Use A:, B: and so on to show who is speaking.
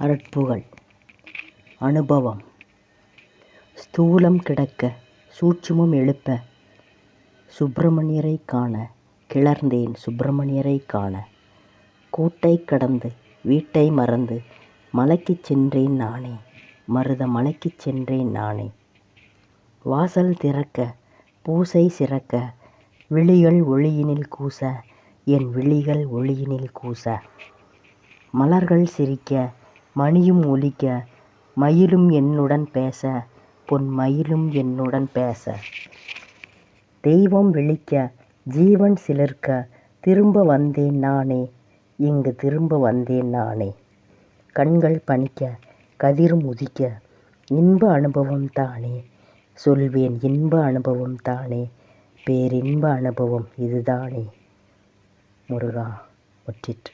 A: அருட்புகழ் அனுபவம். ஸ்தூலம் கிடக்க சூட்சுமம் எழுப்ப சுப்பிரமணியரைக் காண கிளர்ந்தேன் சுப்பிரமணியரைக் காண. கூட்டைக் கடந்து வீட்டை மறந்து மலைக்குச் சென்றேன் நானே மருத மலைக்குச் சென்றேன் நானே. வாசல் திறக்க பூசை சிறக்க விழிகள் ஒளியினில் கூச என் விழிகள் ஒளியினில் கூச. மலர்கள் சிரிக்க மணியும் ஒலிக்க மயிலும் என்னுடன் பேச பொன் மயிலும் என்னுடன் பேச. தெய்வம் விழிக்க ஜீவன் சிலிர்க்க திரும்ப வந்தேன் நானே இங்கு திரும்ப வந்தேன் நானே. கண்கள் பனிக்க கதிரும் உதிக்க இன்ப அனுபவம் தானே. சொல்வேன் இன்ப அனுபவம் தானே பேரின்ப அனுபவம் இதுதானே. முருகா முற்றிற்று